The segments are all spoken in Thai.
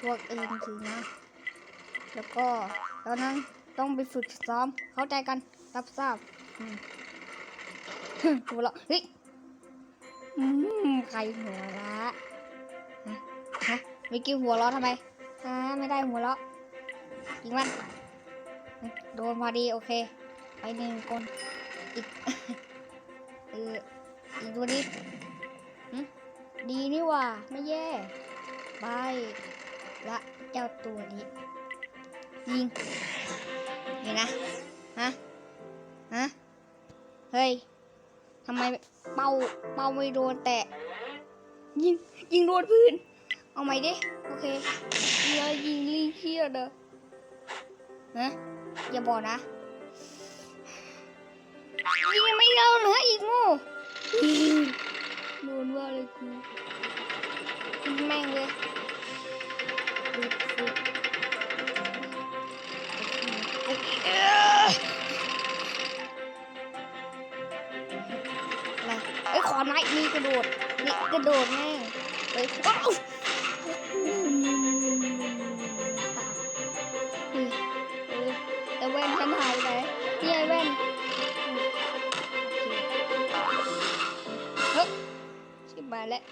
พวกเองถือนะ แล้วก็ตอนนั้นต้องไปฝึกซ้อม เข้าใจกัน รับทราบหัวเราะเฮ้ยใครหัวละฮะฮะมิกกี้หัวเราะทำไมอ่าไม่ได้หัวเราะยิงมัน โดนพอดีโอเค ไปหนึ่งคนอีกเอออีกตัวนี้ดีนี่ว่า ไม่แย่ ไปละเจ้าตัวนี้ ยิงเห็นนะฮะฮะเฮ้ยทำไมเป้าเป้าไม่โดนแต่ ยิงยิงโดนพื้น เอาใหม่ดิโอเคเดี๋ยวยิงลิงเคียเด้อฮะอย่าบอกนะยิงไม่โดนเหรออีกง่โดนว่าเลยกูแม่งเลย ขอไม้มีกระโดดนี่กระโดดแม่เอ้ยว้าวเฮ้ยเอ้ยแต่แว่นฉันหายไปไหนนี่ไอ้แว่นเฮ้ยชิบหาแล้ว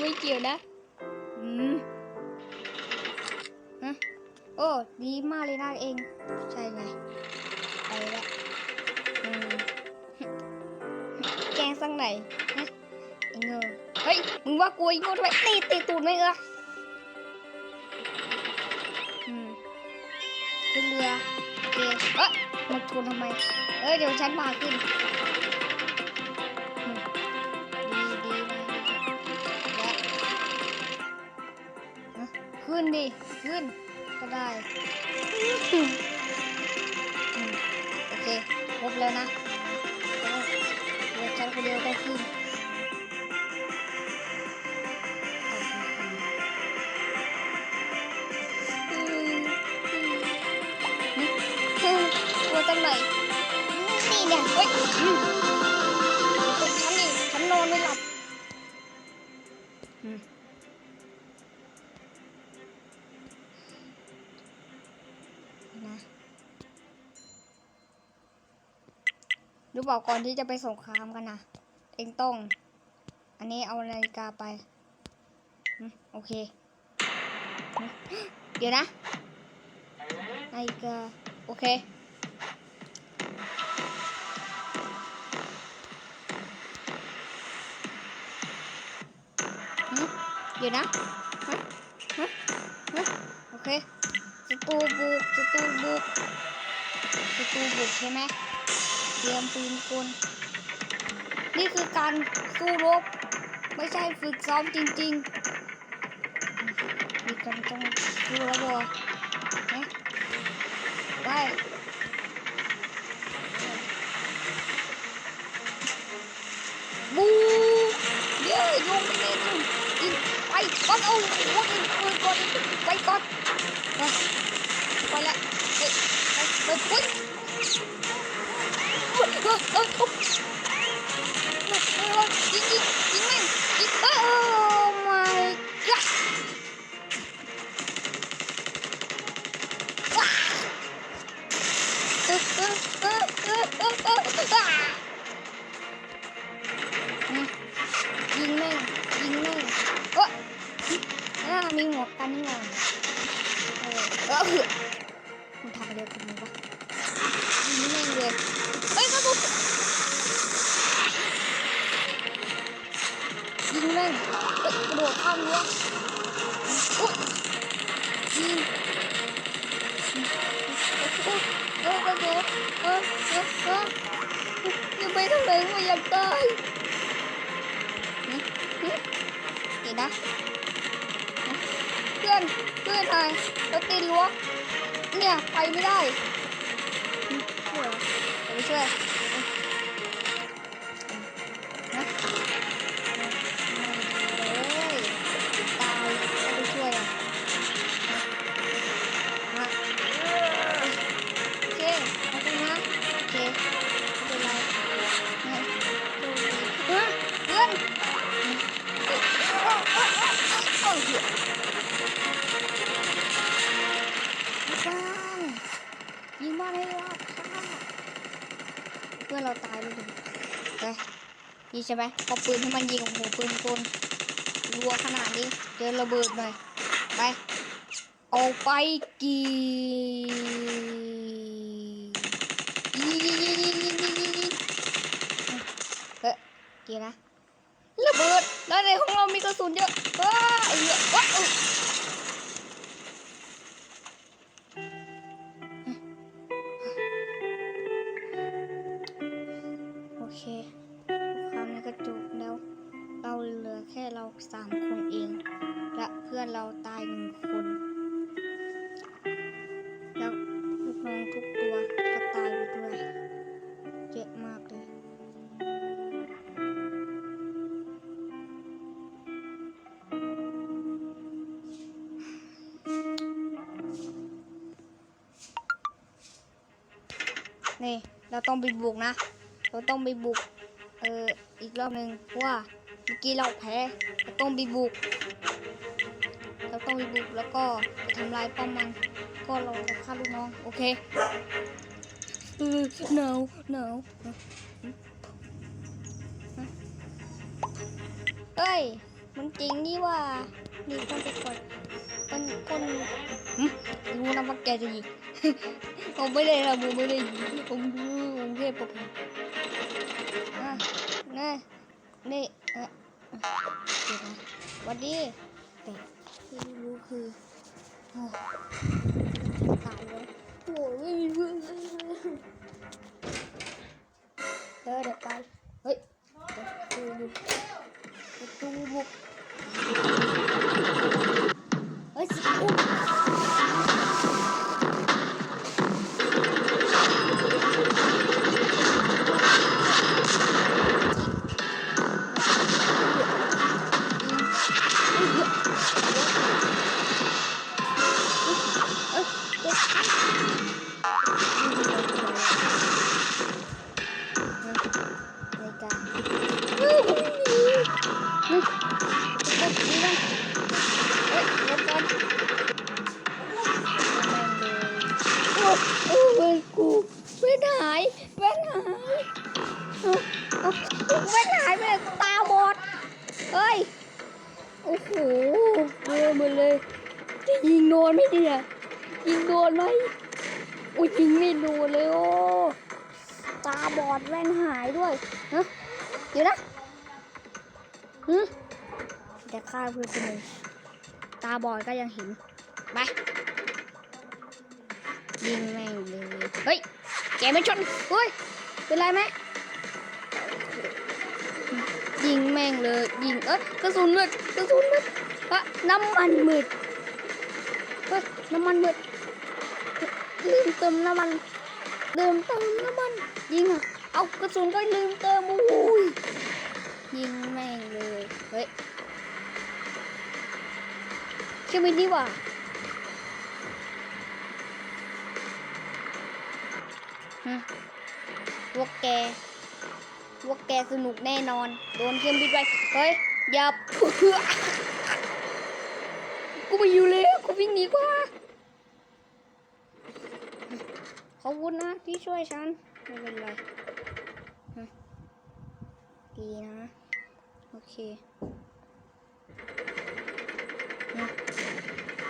ไม่เกี่ยวนะอืมฮะโอ้ ดีมากเลยนะเอง ใช่ไง สักไหนฮะไอ้เงอเฮ้ย มึงว่ากลัวไอ้โง่ทำไมตีตีตูดไม่เอออืมขึ้นเรือโอเคเอ้ยมาชนทำไม เอ้ยเดี๋ยวฉันมาขึ้นดีดีนะและฮะขึ้นดิ ขึ้น ก็ได้ โอเค ครบแล้วนะ ฉันคนเดียวต้งขึ้นอืมอืมอืมกลัวจังเลยนี่เนี่ยเฮ้ยฉันนี่ฉันนอนไม่หลับ รู้เปล่าก่อนที่จะไปสงครามกันนะเองต้อง อันนี้เอานาฬิกาไปโอเค เดี๋ยวนะนาฬิกาโอเคเดี๋ยวนะฮะฮะฮะโอเคสตูบุกสตูบุกสตูบุกใช่ไหม เตรียมปืนกลนี่คือการสู้รบ ไม่ใช่ฝึกซ้อมจริงๆ มีการต้องสู้แล้วบอฮะไปบูเย้ยงไปเลยนะยิงไปก่อนเอาหัวยิงปืนก่อนไปก่อนไปไปละเฮ้ยไปไปไป ยิงยิงยิงแม่งยิงเอ้ย oh my god ว้าเออเออเออเออเออเอออ่าอืมยิงแม่งยิงแม่งเออน่ามีหมวกกันนี่หว่าเออเออมันทำอะไรกับมึงวะ กระโดดข้ามรั้วอุ๊ยยิงเออกระโดดเออเออเออยังไปทาไหนไม่อยากตายเดี๋ยวนะเพื่อนเพื่อนหายแล้วตีรั้วเนี่ยไปไม่ได้ช่วยเดี๋ยวไปช่วย นี่ใช่ไหมเอาปืนให้มันยิงโอ้โหปืนกลรัวขนาดนี้เจอระเบิดหน่อยไปเอาไปกียิงยิงยิงยิงยิงยิงยิงยิงเฮ้ยกี่นะระเบิดแล้วในของเรามีกระสุนเยอะว้าเยอะว้า นี่เราต้องไปบุกนะ เราต้องไปบุก เอออีกรอบหนึ่งเพราะว่าเมื่อกี้เราแพ้เราต้องไปบุก เราต้องไปบุกแล้วก็ไปทำลายป้อมมัน ก็เราจะฆ่าลูกน้อง โอเคเออหนาวหนาเอ้ย มันจริงนี่ว่านี่ต้องไปกดต้นก้นรู้นะว่าแกจะยิง ผมไม่ได้ทำผมไม่ได้ผมดูผมแค่ประพันธ์อะนี่นี่เอ่อเดี๋ยวนะวันดีแต่ที่รู้คือตายแล้วโอ้ยไม่มีเพื่อนเลยเออเดี๋ยวไปเฮ้ย โอ้เว้นกูเว้นหายเว้นหายเอาเอาเว้นหายไปเลยตาบอดเฮ้ยโอ้โหเบื่อหมดเลยจะยิงโดนไหมเนี่ยยิงโดนไหมโอ้ยยิงไม่โดนเลยโอ้ตาบอดแว่นหายด้วยฮะเดี๋ยวนะฮึจะฆ่าเพื่อนคนหนึ่งตาบอดก็ยังเห็นไป ยิงแม่งเลยเฮ้ยแกไม่ชนเฮ้ยเป็นไรไหมยิงแม่งเลยยิงเอ้ยกระสุนมืดกระสุนมืดเอ้ยน้ำมันมืดเฮ้ยน้ำมันมืดลืมเติมน้ำมันลืมเติมน้ำมันยิงอะเอากระสุนก็ลืมเติมโอ้ยยิงแม่งเลยเฮ้ยใช่ไหมดีว่า พวกแก พวกแกสนุกแน่นอน โดนเครื่องบินไปเฮ้ย อย่ากูไปอยู่เลยกูวิ่งหนีกว่าขอบคุณนะที่ช่วยฉัน ไม่เป็นไรดีนะ โอเคนะ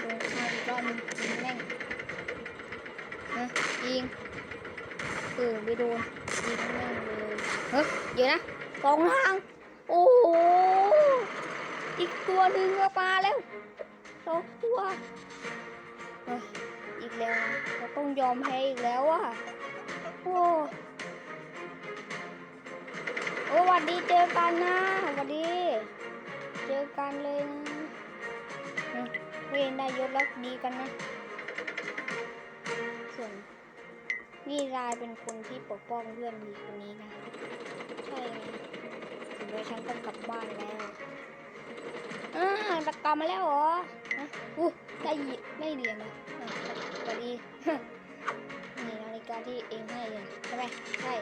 โดนฆ่าอีกรอบหนึงแม่งนะยิง เออไม่โดนยิงแม่งเลยเฮ้ยเดี๋ยวนะสองทาง โอ้โหอีกตัวหนึ่งมาปลาแล้วสองตัวอีกแล้วเราต้องยอมแพ้อีกแล้วอะโอ้โอ้วัดดีเจอกันนะหวัดดี เจอกันเลยนะเรนได้ยศแล้วดีกันนะ นี่รายเป็นคนที่ปกป้องเพื่อนดีคนนี้นะใช่นะถึงแม้ฉันต้องกลับบ้านแล้วอ่าตะกลับมาแล้วเหรออู้ได้เหรียญได้เหรียญนะอะสวัสดีนี่นาฬิกาที่เองให้เลยใช่ไหมใช่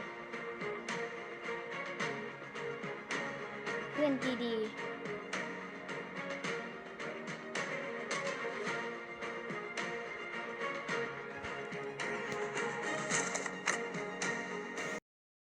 เพื่อนดีๆ